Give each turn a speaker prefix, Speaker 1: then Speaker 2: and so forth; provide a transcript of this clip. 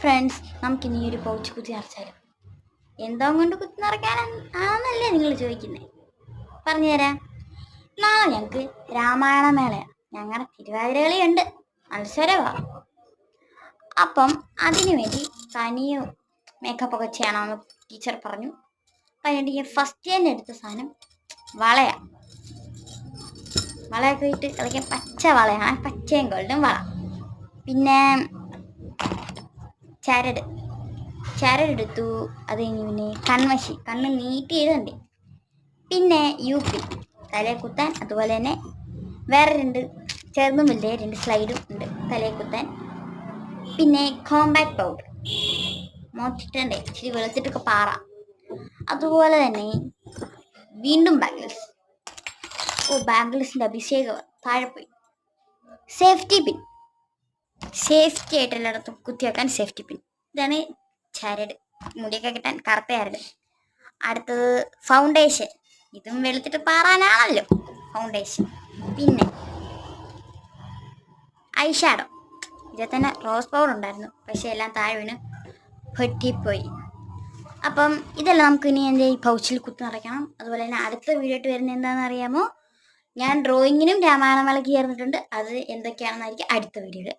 Speaker 1: Friends നമുക്ക് ഇനി ഒരു പൗച്ച് കുത്തി നിറച്ചാലും എന്തോ കൊണ്ട് കുത്തി നിറയ്ക്കാൻ ആണെന്നല്ലേ നിങ്ങൾ ചോദിക്കുന്നത് പറഞ്ഞുതരാം. നാളെ ഞങ്ങൾക്ക് രാമായണ മേളയാണ് ഞങ്ങളുടെ തിരുവാതിരകളിയുണ്ട്. മത്സരവാ. അപ്പം അതിനു വേണ്ടി മേക്കപ്പ് ഒക്കെ ചെയ്യണമെന്ന് ടീച്ചർ പറഞ്ഞു. അതിനുവേണ്ടി ഞാൻ ഫസ്റ്റ് തന്നെ എടുത്ത സാധനം വളയാണ് വളയൊക്കെ ഇട്ട് കളിക്കാൻ പച്ച വളയാണ്. പച്ചയും ഗോൾഡും വള. പിന്നെ ചരട്. ചരടെടുത്തു അത് കഴിഞ്ഞ് പിന്നെ കൺമഷി കണ്ണ് നീട്ടി എഴുതണ്ടേ? പിന്നെ യു പി. തലയെ കുത്താൻ. അതുപോലെ തന്നെ വേറെ രണ്ട് വലുതേ. രണ്ട് സ്ലൈഡും ഉണ്ട്. തലയെ കുത്താൻ. പിന്നെ കോമ്പാക്ട് പൗഡർ. മോച്ചിട്ടണ്ടേ ഇച്ചിരി വെളുത്തിട്ടൊക്കെ പാറ. അതുപോലെ തന്നെ വീണ്ടും ബാംഗിൾസ്. ഓ ബാംഗിൾസിന്റെ അഭിഷേകം. താഴെ പോയി. Safety pin. സേഫ്റ്റി ആയിട്ട് എല്ലായിടത്തും കുത്തിവെക്കാൻ സേഫ്റ്റി പിൻ ഇതാണ് ചരട്. മുടിയൊക്കെ കിട്ടാൻ കറുത്ത ചരട്. അടുത്തത് ഫൗണ്ടേഷൻ ഇതും വെളുത്തിട്ട് പാറാനാണല്ലോ. ഫൗണ്ടേഷൻ പിന്നെ ഐഷാഡോ ഷാഡോ ഇതിൽ തന്നെ റോസ് പൗഡർ ഉണ്ടായിരുന്നു. പക്ഷെ എല്ലാം താഴെ വീണ് അപ്പം ഇതെല്ലാം നമുക്ക് ഇനി എന്റെ ഈ പൗച്ചിൽ കുത്തി നിറയ്ക്കണം അതുപോലെ തന്നെ അടുത്ത വീഡിയോ ആയിട്ട് വരുന്നത് എന്താണെന്ന് അറിയാമോ? ഞാൻ ഡ്രോയിങ്ങിനും രാമായണ മേളയ്ക്ക് ചേർന്നിട്ടുണ്ട്. അത് എന്തൊക്കെയാണെന്നായിരിക്കും അടുത്ത വീഡിയോയിൽ